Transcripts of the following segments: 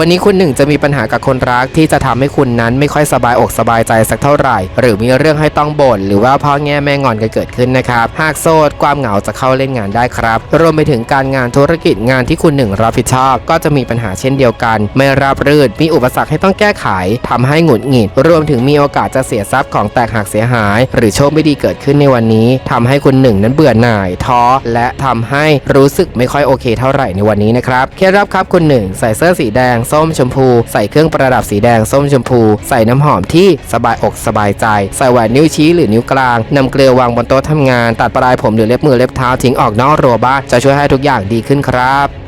วันนี้คุณหนึ่งจะมีปัญหากับคนรักที่จะทำให้คุณนั้นไม่ค่อยสบายอกสบายใจสักเท่าไหร่ หรือมีเรื่องให้ต้องบ่นหรือว่าพ่อแง่แม่งอนกันเกิดขึ้นนะครับหากโสดความเหงาจะเข้าเล่นงานได้ครับ รวมไปถึงการงานธุรกิจงานที่คุณหนึ่งรับผิดชอบ ก็จะมีปัญหาเช่นเดียวกัน ไม่ราบรื่นมีอุปสรรคให้ต้องแก้ไขทำให้หงุดหงิด รวมถึงมีโอกาสจะเสียทรัพย์ของแตกหักเสียหาย หรือโชคไม่ดีเกิดขึ้นในวันนี้ทำให้คุณหนึ่งนั้นเบื่อหน่ายท้อและทำให้รู้สึกไม่ค่อยโอเค เท่าไหร่ในวันนี้นะครับเคล็ดลับครับคุณหนึ่งใส่เสื้อสีแดงส้มชมพู ใส่เครื่องประดับสีแดงส้มชมพู ใส่น้ำหอมที่สบายอกสบายใจ ใส่แหวนนิ้วชี้หรือนิ้วกลางนำเกลือวางบนโต๊ะทำงาน ตัดปลายผมหรือเล็บมือเล็บเท้าทิ้งออกนอกรัวบ้านจะช่วยให้ทุกอย่างดีขึ้นครับ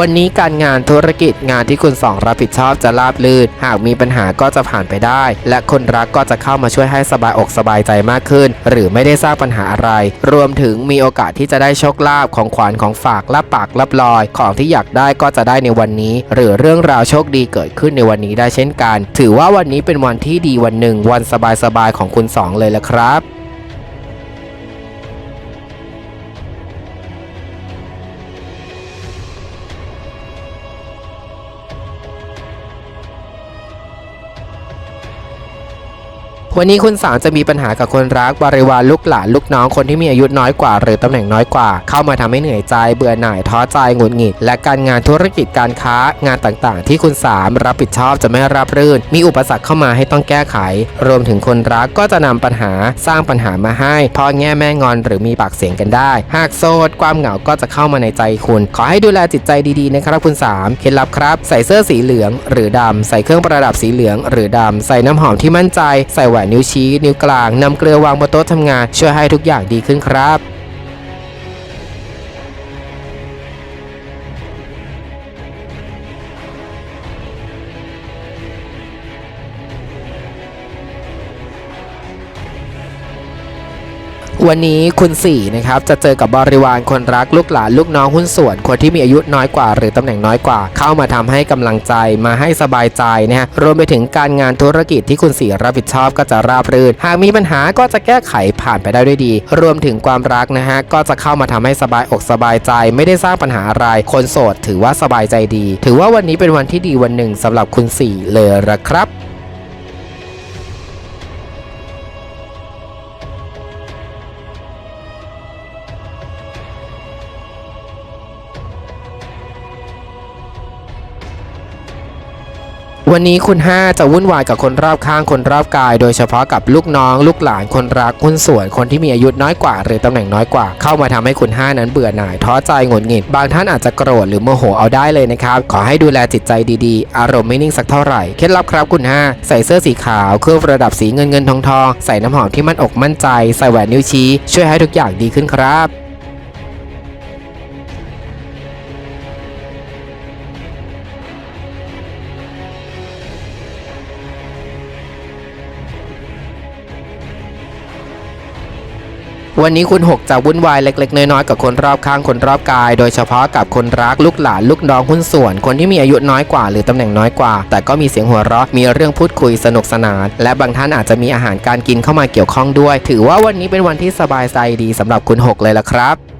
วันนี้การงานธุรกิจงานที่คุณสองรับผิดชอบจะราบรื่น หากมีปัญหาก็จะผ่านไปได้ และคนรักก็จะเข้ามาช่วยให้สบายอกสบายใจมากขึ้น หรือไม่ได้สร้างปัญหาอะไร รวมถึงมีโอกาสที่จะได้โชคลาภของขวัญของฝากรับปากรับลอย ของที่อยากได้ก็จะได้ในวันนี้ หรือเรื่องราวโชคดีเกิดขึ้นในวันนี้ได้เช่นกัน ถือว่าวันนี้เป็นวันที่ดีวันหนึ่งวันสบายๆของคุณสองเลยละครับ วันนี้คุณสาวจะมีปัญหากับคนรักบริวารลูกหลานลูกน้องคนที่มีอายุน้อยกว่า หรือตำแหน่งน้อยกว่า เข้ามาทำให้เหนื่อยใจเบื่อหน่ายท้อใจหงุดหงิด และการงานธุรกิจการค้างานต่างๆ ที่คุณสามรับผิดชอบจะไม่รับรื่น มีอุปสรรคเข้ามาให้ต้องแก้ไข รวมถึงคนรักก็จะนำปัญหาสร้างปัญหามาให้พ่อแง่แม่งอนหรือมีปากเสียงกันได้ หากโสดความเหงาก็จะเข้ามาในใจคุณ ขอให้ดูแลจิตใจดีๆนะครับคุณสามเคล็ดลับครับ ใส่เสื้อสีเหลือง หรือดำใส่เครื่องประดับสีเหลือง หรือดำใส่น้ำหอมที่มั่นใจ ใส่แหวนนิ้วชี้ นิ้วกลางนำเกลือวางบนโต๊ะทำงาน ช่วยให้ทุกอย่างดีขึ้นครับ วันนี้คุณสี่นะครับจะเจอกับบริวารคนรักลูกหลานลูกน้องหุ้นส่วน คนที่มีอายุน้อยกว่า หรือตำแหน่งน้อยกว่า เข้ามาทำให้กำลังใจมาให้สบายใจนะฮะรวมไปถึงการงานธุรกิจที่คุณสี่รับผิดชอบก็จะราบรื่น หากมีปัญหาก็จะแก้ไขผ่านไปได้ด้วยดี รวมถึงความรักนะฮะก็จะเข้ามาทำให้สบายอกสบายใจ ไม่ได้สร้างปัญหาอะไร คนโสดถือว่าสบายใจดี ถือว่าวันนี้เป็นวันที่ดีวันหนึ่งสำหรับคุณสี่เลยละครับ วันนี้คุณ5จะวุ่นวายกับคนรอบข้างคนรอบกาย โดยเฉพาะกับลูกน้อง ลูกหลานคนรักหุ้นส่วนคนที่มีอายุน้อยกว่า หรือตำแหน่งน้อยกว่า เข้ามาทำให้คุณ5นั้นเบื่อหน่ายท้อใจหงุดหงิดบางท่านอาจจะโกรธหรือโมโหเอาได้เลยนะครับ ขอให้ดูแลจิตใจดีๆ อารมณ์ไม่นิ่งสักเท่าไหร่เคล็ดลับครับคุณ5ใส่เสื้อสีขาวเครื่องประดับสีเงินเงินทองทองใส่น้ำหอมที่มั่นอกมั่นใจ ใส่แหวนนิ้วชี้ ช่วยให้ทุกอย่างดีขึ้นครับ วันนี้คุณหกจะวุ่นวายเล็ก ๆ น้อยๆกับคนรอบข้างคนรอบกาย โดยเฉพาะกับคนรักลูกหลานลูกน้องหุ้นส่วน คนที่มีอายุน้อยกว่า หรือตำแหน่งน้อยกว่า แต่ก็มีเสียงหัวเราะมีเรื่องพูดคุยสนุกสนาน และบางท่านอาจจะมีอาหารการกินเข้ามาเกี่ยวข้องด้วย ถือว่าวันนี้เป็นวันที่สบายใจดีสำหรับคุณหกเลยละครับ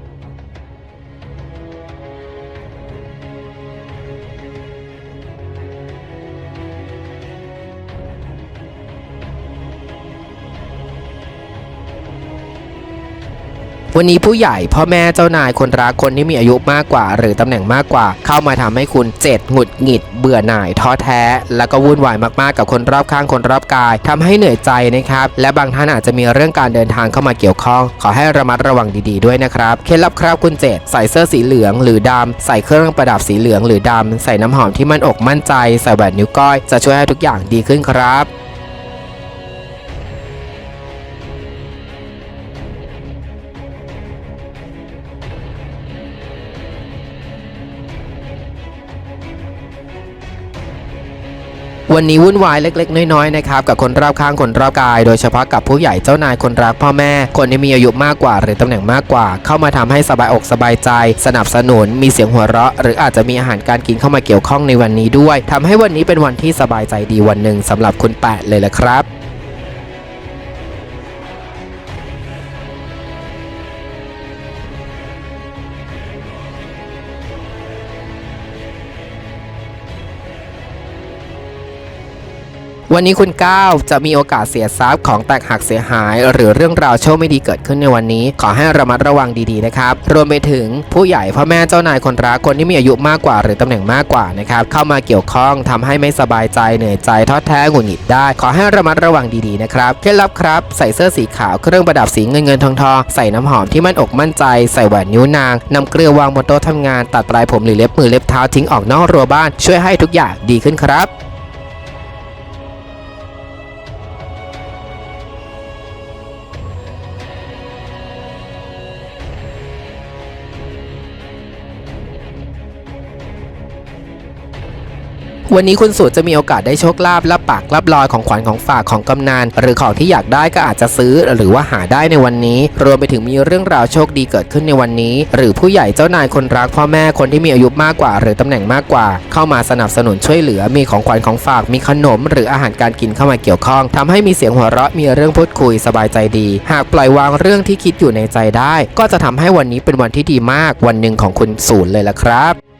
วันนี้ผู้ใหญ่พ่อแม่เจ้านายคนรักคนที่มีอายุมากกว่า หรือตำแหน่งมากกว่า เข้ามาทำให้คุณเจ็ดหงุดหงิด เบื่อหน่ายท้อแท้ แล้วก็วุ่นวายมากๆกับคนรอบข้างคนรอบกายทำให้เหนื่อยใจนะครับ และบางท่านอาจจะมีเรื่องการเดินทางเข้ามาเกี่ยวข้อง ขอให้ระมัดระวังดีๆด้วยนะครับเคล็ดลับครับคุณเจ็ดใส่เสื้อสีเหลืองหรือดำใส่เครื่องประดับสีเหลืองหรือดำใส่น้ำหอมที่มั่นอกมั่นใจ ใส่แหวนนิ้วก้อยจะช่วยให้ทุกอย่างดีขึ้นครับ วันนี้วุ่นวายเล็กๆ น้อยๆนะครับกับคนรอบข้างคนรอบกาย โดยเฉพาะกับผู้ใหญ่เจ้านายคนรักพ่อแม่ คนที่มีอายุมากกว่า หรือตำแหน่งมากกว่า เข้ามาทำให้สบายอกสบายใจ สนับสนุนมีเสียงหัวเราะ หรืออาจจะมีอาหารการกินเข้ามาเกี่ยวข้องในวันนี้ด้วยทำให้วันนี้เป็นวันที่สบายใจดีวันหนึ่งสำหรับคุณแปะเลยละครับ วันนี้คุณก้าวจะมีโอกาสเสียทรัพย์ของแตกหักเสียหาย หรือเรื่องราวโชคไม่ดีเกิดขึ้นในวันนี้ ขอให้ระมัดระวังดีๆนะครับ รวมไปถึงผู้ใหญ่พ่อแม่เจ้านายคนรักคนที่มีอายุมากกว่า หรือตำแหน่งมากกว่านะครับเข้ามาเกี่ยวข้องทำให้ไม่สบายใจเหนื่อยใจท้อแท้หงุดหงิดได้ ขอให้ระมัดระวังดีๆนะครับเคล็ดลับครับใส่เสื้อสีขาวเครื่องประดับสีเงินเงินทองทองใส่น้ำหอมที่มั่นอกมั่นใจใส่แหวนนิ้วนางนำเกลือวางบนโต๊ะทำงานตัดปลายผมหรือเล็บมือเล็บเท้าทิ้งออกนอกรั้วบ้านช่วยให้ทุกอย่างดีขึ้นครับ วันนี้คุณสูตรจะมีโอกาสได้โชคลาภรับปากรับลอยของขวัญของฝากของกำนันหรือของที่อยากได้ก็อาจจะซื้อหรือว่าหาได้ในวันนี้ รวมไปถึงมีเรื่องราวโชคดีเกิดขึ้นในวันนี้ หรือผู้ใหญ่เจ้านายคนรักพ่อแม่คนที่มีอายุมากกว่า หรือตำแหน่งมากกว่า เข้ามาสนับสนุนช่วยเหลือมีของขวัญของฝากมีขนม หรืออาหารการกินเข้ามาเกี่ยวข้องทำให้มีเสียงหัวเราะมีเรื่องพูดคุยสบายใจดี หากปล่อยวางเรื่องที่คิดอยู่ในใจได้ ก็จะทำให้วันนี้เป็นวันที่ดีมากวันหนึ่งของคุณศูนย์เลยละครับ